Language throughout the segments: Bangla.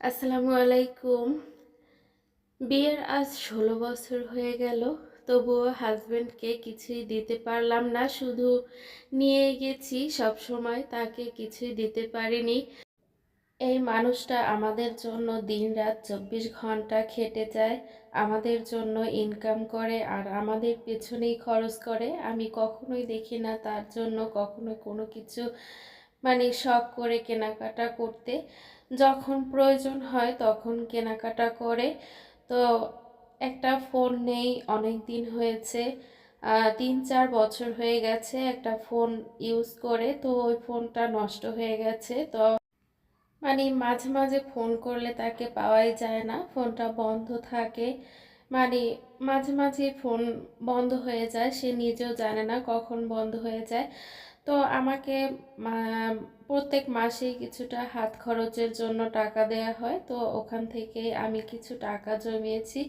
আসসালামু আলাইকুম। বিয়ের আজ ষোলো বছর হয়ে গেল, তবুও হাজবেন্ডকে কিছুই দিতে পারলাম না, শুধু নিয়ে গেছি সব সময়, তাকে কিছুই দিতে পারিনি। এই মানুষটা আমাদের জন্য দিনরাত চব্বিশ ঘণ্টা খেটে যায়, আমাদের জন্য ইনকাম করে আর আমাদের পেছনেই খরচ করে। আমি কখনোই দেখি না তার জন্য কখনো কোনো কিছু মানে শখ করে কেনাকাটা করতে। যখন প্রয়োজন হয় তখন কেনাকাটা করে। তো একটা ফোন নেই অনেক দিন হয়েছে তিন চার বছর হয়ে গেছে একটা ফোন ইউজ করে। তো ওই ফোনটা নষ্ট হয়ে গেছে। তো মানে মাঝে মাঝে ফোন করলে তাকে পাওয়াই যায় না, ফোনটা বন্ধ থাকে। মানে মাঝে মাঝে ফোন বন্ধ হয়ে যায়, সে নিজেও জানে না কখন বন্ধ হয়ে যায়। তো আমাকে প্রত্যেক মাসেই কিছুটা হাত খরচের জন্য টাকা দেয়া হয়। তো ওখান থেকে আমি কিছু টাকা জমিয়েছি।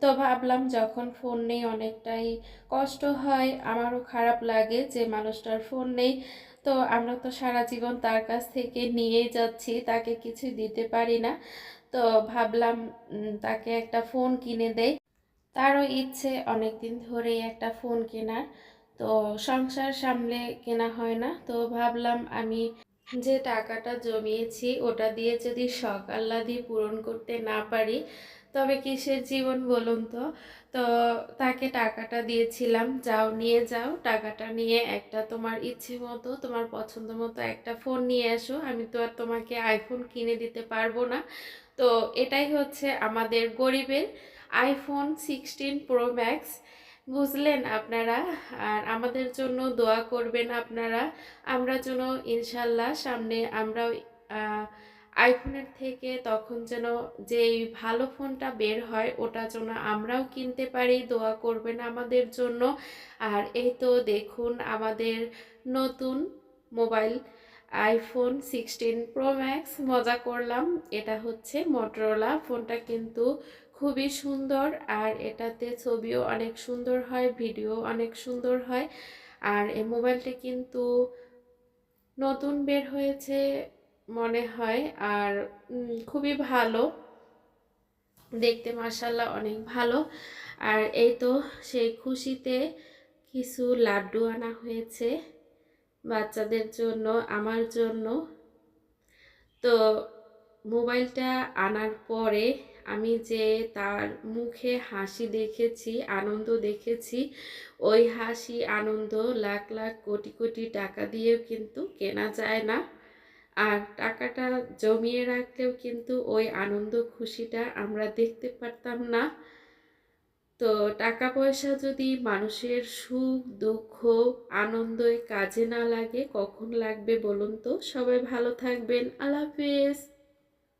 তো ভাবলাম যখন ফোন নেই অনেকটাই কষ্ট হয়, আমারও খারাপ লাগে যে মানুষটার ফোন নেই। তো আমরা তো সারা জীবন তার কাছ থেকে নিয়েই যাচ্ছি, তাকে কিছু দিতে পারি না। তো ভাবলাম তাকে একটা ফোন কিনে দেই। তারও ইচ্ছে অনেক দিন ধরেই একটা ফোন কেনার। তো সংসার সামলে কেনা হয় না। তো ভাবলাম আমি যে টাকাটা জমিয়েছি, ওটা দিয়ে যদি শখ আহ্লাদি পূরণ করতে না পারি, তবে কিসের জীবন বলুন তো? তো তাকে টাকাটা দিয়েছিলাম, যাও নিয়ে যাও, টাকাটা নিয়ে একটা তোমার ইচ্ছে মতো, তোমার পছন্দ মতো একটা ফোন নিয়ে এসো আমি তো আর তোমাকে আইফোন কিনে দিতে পারব না। তো এটাই হচ্ছে আমাদের গরিবের আইফোন সিক্সটিন প্রো ম্যাক্স বুঝলেন আপনারা? আর আমাদের জন্য দোয়া করবেন আপনারা। আমরা যেন ইনশাল্লাহ সামনে আমরাও আইফোনের থেকে তখন যেন যে ভালো ফোনটা বের হয়, ওটা যেন আমরাও কিনতে পারি। দোয়া করবেন আমাদের জন্য। আর এই তো দেখুন আমাদের নতুন mobile iPhone sixteen pro max মজা করলাম। এটা হচ্ছে মটোরোলা ফোনটা কিন্তু খুবই সুন্দর আর এটাতে ছবিও অনেক সুন্দর হয়, ভিডিও অনেক সুন্দর হয়। আর এই মোবাইলটি কিন্তু নতুন বের হয়েছে মনে হয় আর খুবই ভালো। দেখতে মাসাল্লাহ অনেক ভালো। আর এই তো সেই খুশিতে কিছু লাড্ডু আনা হয়েছে। বাচ্চাদের জন্য, আমার জন্য। তো মোবাইলটা আনার পরে আমি যে তার মুখে হাসি দেখেছি, আনন্দ দেখেছি, ওই হাসি, আনন্দ লাখ লাখ কোটি কোটি টাকা দিয়েও কিন্তু কেনা যায় না। আর টাকাটা জমিয়ে রাখলেও কিন্তু ওই আনন্দ খুশিটা আমরা দেখতে পারতাম না। তো টাকা পয়সা যদি মানুষের সুখ, দুঃখ আনন্দয় কাজে না লাগে, কখন লাগবে বলুন তো? সবাই ভালো থাকবেন। আল্লাহ হাফেজ।